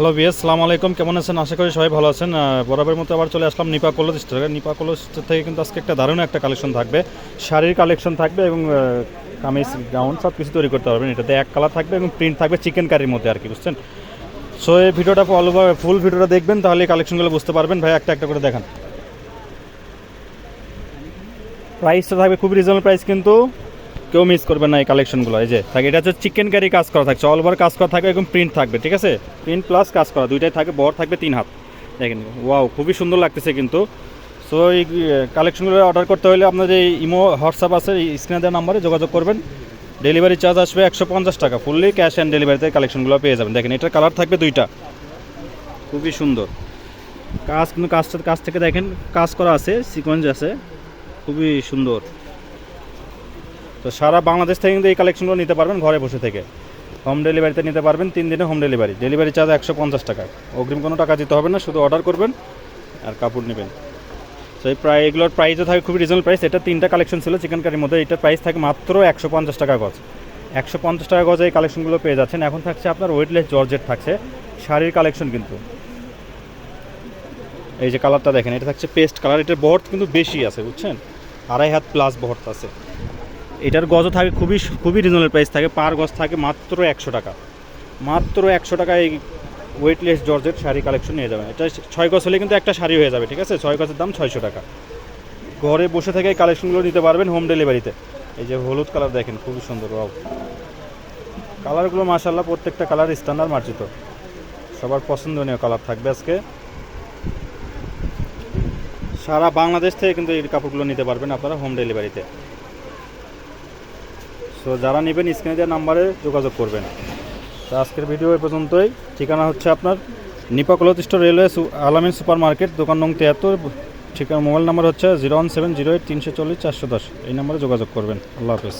Hello BS সালাম আলাইকুম। কেমন আছেন? আশা করি সবাই ভালো আছেন। আহ, বরাবরের মতো আবার চলে আসলাম নিপা কলেজ স্টোরে। নিপা কলেজ থেকে কিন্তু আজকে একটা দারুণ একটা কালেকশন থাকবে। শাড়ির কালেকশন থাকবে এবং কামিজ গাউন সব কিছু তৈরি করতে পারবেন। এটাতে এক কালার থাকবে এবং প্রিন্ট থাকবে চিকেন কারির মধ্যে আর কি বুঝছেন? সো এই ভিডিওটা ফলো ফুল ভিডিওটা দেখবেন তাহলে এই কালেকশনগুলো বুঝতে পারবেন। ভাই একটা একটা করে দেখান। প্রাইসটা থাকবে খুব রিজনেবল প্রাইস কিন্তু। কেউ মিস করবেন না এই কালেকশনগুলো এই যে, থাকে, এটা হচ্ছে চিকেন কারি কাজ করা থাকছে। অল ওভার কাজ করা থাকবে এবং প্রিন্ট থাকবে, ঠিক আছে? প্রিন্ট প্লাস কাজ করা, দুইটাই থাকবে, বড় থাকবে, তিন হাত। দেখেন ওয়াও খুবই সুন্দর লাগতেছে কিন্তু। সো এই কালেকশনগুলো অর্ডার করতে হলে আপনাদের এই ইমো, হোয়াটসঅ্যাপ আছে, এই স্ক্রিনে দেওয়া নাম্বারে যোগাযোগ করবেন। ডেলিভারি চার্জ আসবে একশো পঞ্চাশ টাকা ফুললি ক্যাশ অ্যান্ড ডেলিভারিতে কালেকশনগুলো পেয়ে যাবেন। দেখেন, এটার কালার থাকবে দুইটা। খুবই সুন্দর। কাজ কিন্তু কাজটা কাজ থেকে দেখেন, কাজ করা আছে সিকোয়েন্স আছে। খুবই সুন্দর। তো সারা বাংলাদেশ থেকে কিন্তু এই কালেকশনগুলো নিতে পারবেন ঘরে বসে থেকে। হোম ডেলিভারিতে নিতে পারবেন তিন দিনে হোম ডেলিভারি ডেলিভারি চার্জ একশো পঞ্চাশ টাকা। অগ্রিম কোনো টাকা দিতে হবে না, শুধু অর্ডার করবেন আর কাপড় নেবেন। তো এই প্রায় এগুলোর প্রাইসও থাকে খুবই রিজনেবল প্রাইস এটা তিনটা কালেকশন ছিল চিকেন কারির মধ্যে। এটার প্রাইস থাকে মাত্র একশো পঞ্চাশ টাকা গজ। একশো পঞ্চাশ টাকা গজে এই কালেকশনগুলো পেয়ে যাচ্ছেন। এখন থাকছে আপনার ওয়েটলেস জর্জেট থাকছে। শাড়ির কালেকশন কিন্তু। এই যে কালারটা দেখেন, এটা থাকছে পেস্ট কালার এটার বহর কিন্তু বেশি আছে, বুঝছেন? আড়াই হাত প্লাস বহর আছে। এটার গজও থাকে খুবই খুবই রিজনেবল প্রাইস থাকে। পার গজ থাকে মাত্র একশো টাকা। মাত্র একশো টাকা এই ওয়েটলেস জর্জেট শাড়ি কালেকশন নিয়ে যাবেন। এটা ছয় গজ হলে কিন্তু একটা শাড়ি হয়ে যাবে, ঠিক আছে? ছয় গজের দাম ছয়শো টাকা। ঘরে বসে থেকে এই কালেকশনগুলো নিতে পারবেন হোম ডেলিভারিতে এই যে হলুদ কালার দেখেন, খুবই সুন্দর বাবু কালারগুলো মাসাল্লাহ প্রত্যেকটা কালার স্ট্যান্ডার্ড মার্জিত। সবার পছন্দনীয় কালার থাকবে আজকে। সারা বাংলাদেশ থেকে কিন্তু এই কাপড়গুলো নিতে পারবেন আপনারা হোম ডেলিভারিতে সো যারা নেবেন স্ক্রিনে দেওয়া নাম্বারে যোগাযোগ করবেন। তো আজকের ভিডিও এ পর্যন্তই। ঠিকানা হচ্ছে আপনার Nipa store railway Alamin super market দোকান নং তিয়াত্তর। ঠিকানা মোবাইল নাম্বার হচ্ছে zero one seven zero eight তিনশো চল্লিশ চারশো দশ। এই নাম্বারে যোগাযোগ করবেন। আল্লাহ হাফেজ।